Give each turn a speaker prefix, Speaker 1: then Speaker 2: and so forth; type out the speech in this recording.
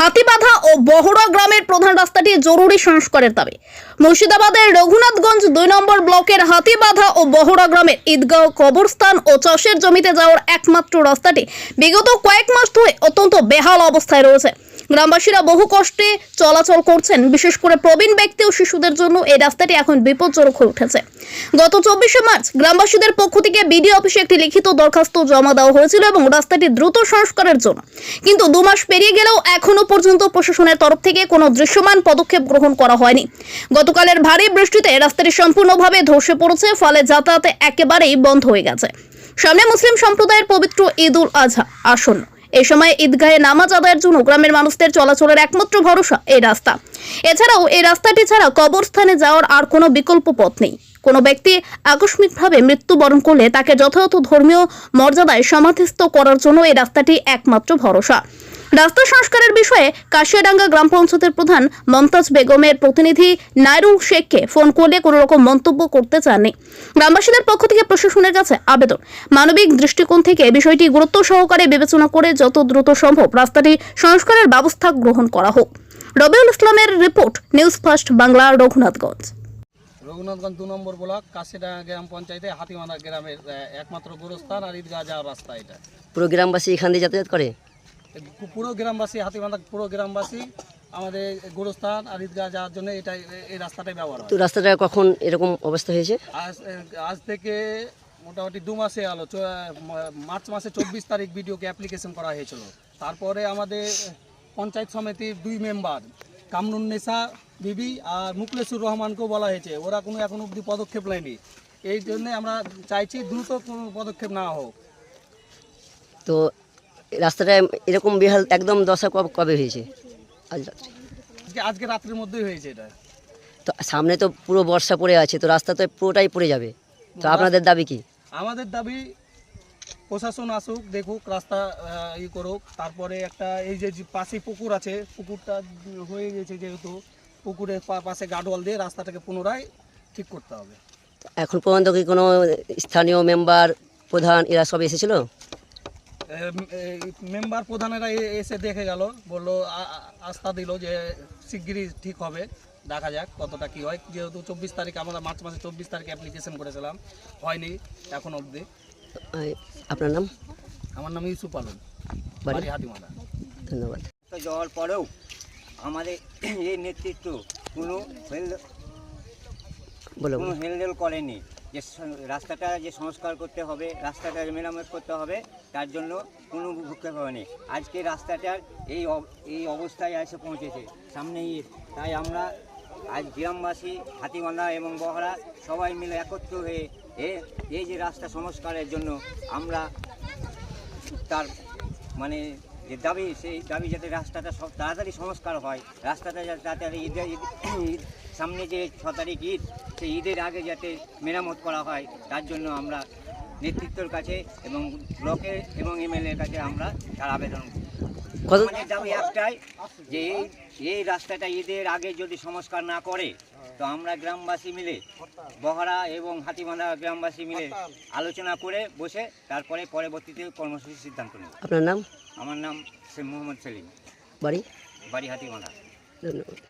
Speaker 1: হাতিবাঁধা ও বহরা গ্রামের প্রধান রাস্তাটি জরুরি সংস্কারের দাবি। মুর্শিদাবাদের রঘুনাথগঞ্জ দুই নম্বর ব্লকের হাতিবাধা ও বহরা গ্রামের ঈদগাঁও কবরস্থান ও চাষের জমিতে যাওয়ার একমাত্র রাস্তাটি বিগত কয়েক মাস ধরে অত্যন্ত বেহাল অবস্থায় রয়েছে। গ্রামবাসীরা বহু কষ্টে চলাচল করছেন। বিশেষ করে প্রবীণ ব্যক্তি ও শিশুদের জন্য এই রাস্তাটি এখন বিপজ্জনক হয়ে উঠেছে। গত চব্বিশে মার্চ গ্রামবাসীদের পক্ষ থেকে বিডিও অফিসে একটি লিখিত দরখাস্ত জমা দেওয়া হয়েছিল এবং রাস্তাটি দ্রুত সংস্কারের জন্য। কিন্তু দু মাস পেরিয়ে গেলেও এখনও পর্যন্ত প্রশাসনের তরফ থেকে কোনো দৃশ্যমান পদক্ষেপ গ্রহণ করা হয়নি। গতকালের ভারী বৃষ্টিতে রাস্তাটি সম্পূর্ণভাবে ধসে পড়েছে, ফলে যাতায়াতে একেবারেই বন্ধ হয়ে গেছে। সামনে মুসলিম সম্প্রদায়ের পবিত্র ঈদ উল আজহা আসন্ন। এই সময় ঈদগাহে নামাজ আদায়ের জন্য গ্রামের মানুষদের চলাচলের একমাত্র ভরসা এই রাস্তা। এছাড়াও এই রাস্তাটি ছাড়া কবরস্থানে যাওয়ার আর কোনো বিকল্প পথ নেই। কোনো ব্যক্তি আকস্মিকভাবে মৃত্যুবরণ করলে তাকে যথাযথ ধর্মীয় মর্যাদায় সমাধিস্থ করার জন্য এই রাস্তাটি একমাত্র ভরসা। রাস্তা সংস্কারের বিষয়ে কাশিয়াডাঙ্গা গ্রাম পঞ্চায়েতের প্রধান মমতাজ বেগমের প্রতিনিধি নাইরুল শেখকে ফোন করলে কোনো রকম মন্তব্য করতে চাননি। গ্রামবাসীদের পক্ষ থেকে প্রশাসনের কাছে আবেদন। মানবিক দৃষ্টিকোণ থেকে বিষয়টি গুরুত্ব সহকারে বিবেচনা করে যত দ্রুত সম্ভব রাস্তাটি সংস্কারের ব্যবস্থা গ্রহণ করা হোক। রবিউল ইসলামের report news first Bangla Raghunathganj.
Speaker 2: Raghunathganj দু নম্বর ব্লক কাশিডা গ্রাম পঞ্চায়েতে হাতিমানা গ্রামের একমাত্র গোরস্থান আর ঈদগাহ যাওয়ার রাস্তা এটা।
Speaker 3: পুরো গ্রামবাসী এখান দিয়ে যাতায়াত করে?
Speaker 2: পুরো গ্রামবাসী হাতিমানা পুরো গ্রামবাসী আমাদের গোরস্থান আর ঈদগাহ যাওয়ার জন্য এটাই এই রাস্তাটাই ব্যবহার
Speaker 3: তো রাস্তাটা কখন এরকম অবস্থা হয়েছে?
Speaker 2: আজ আজ থেকে মোটামুটি দু মাসে আলো মার্চ মাসে চব্বিশ তারিখ ভিডিওকে অ্যাপ্লিকেশন করা হয়েছিল। তারপরে আমাদের পঞ্চায়েত সমিতির দুই মেম্বার কামরুন্নেসা বিবি আর মুকলেসুর রহমানকেও বলা হয়েছে ওরা কোনো এখন অবধি পদক্ষেপ নেয়নি। এই জন্যে আমরা চাইছি দ্রুত কোনো পদক্ষেপ নেওয়া হোক।
Speaker 3: তো রাস্তাটা এরকম বেহাল একদম দশা কবে কবে হয়েছে? আজ রাত্রে।
Speaker 2: আজকে রাত্রির মধ্যেই হয়েছে এটা।
Speaker 3: তো সামনে তো পুরো বর্ষা পড়ে আছে তো রাস্তা তো পুরোটাই পড়ে যাবে। তো আপনাদের দাবি কি?
Speaker 2: আমাদের দাবি প্রশাসন আসুক দেখুক রাস্তা ই করুক। তারপরে একটা এই যে পাশে পুকুর আছে পুকুরটা হয়ে গেছে যেহেতু পুকুরের পাশে গাডওয়াল দিয়ে রাস্তাটাকে পুনরায় ঠিক করতে হবে।
Speaker 3: এখন পর্যন্ত কি কোনো স্থানীয় মেম্বার প্রধান এরা সব এসেছিল?
Speaker 2: মেম্বার প্রধানেরা এসে দেখে গেল বলল আস্থা দিল যে শিগগিরই ঠিক হবে দেখা যাক কতটা কি হয়। যেহেতু চব্বিশ তারিখ আমরা মার্চ মাসে চব্বিশ তারিখে অ্যাপ্লিকেশন করেছিলাম হয়নি এখন অবধি।
Speaker 3: আপনার নাম?
Speaker 2: আমার নাম ইউসুফ আলম
Speaker 3: বাড়ি?
Speaker 2: বাড়ি
Speaker 3: ধন্যবাদ।
Speaker 4: যাওয়ার পরেও আমাদের এই নেতৃত্ব কোনো হেল- কোনো। হেলদোল করেনি। যে রাস্তাটা যে সংস্কার করতে হবে, রাস্তাটা মেরামত করতে হবে, তার জন্য কোনো ভূক্ষেপ হয়নি আজকে রাস্তাটার এই এই অবস্থায় এসে পৌঁছেছে সামনে ঈদ তাই আমরা আজ গ্রামবাসী, হাতিমালা এবং বহরা সবাই মিলে একত্র হয়ে এই যে রাস্তা সংস্কারের জন্য আমরা তার মানে যে দাবি, সেই দাবি যাতে রাস্তাটা সব তাড়াতাড়ি সংস্কার হয়, রাস্তাটা যাতে তাড়াতাড়ি ঈদের ঈদ- ঈদ সামনে যে ছ তারিখ ঈদ সেই ঈদের আগে যাতে মেরামত করা হয় তার জন্য আমরা নেতৃত্বর কাছে এবং ব্লকের এবং এমএলএর কাছে আমরা তার আবেদন করি। আমাদের দাবি একটাই যে এই এই রাস্তাটা ঈদের আগে যদি সংস্কার না করে তো আমরা গ্রামবাসী মিলে বহরা এবং হাতিমালা গ্রামবাসী মিলে আলোচনা করে বসে তারপরে পরবর্তীতে কর্মসূচির সিদ্ধান্ত নেব।
Speaker 3: আপনার নাম?
Speaker 4: আমার নাম শেখ মোহাম্মদ সেলিম।
Speaker 3: বাড়ি?
Speaker 4: বাড়ি হাতিমালা
Speaker 3: ধন্যবাদ।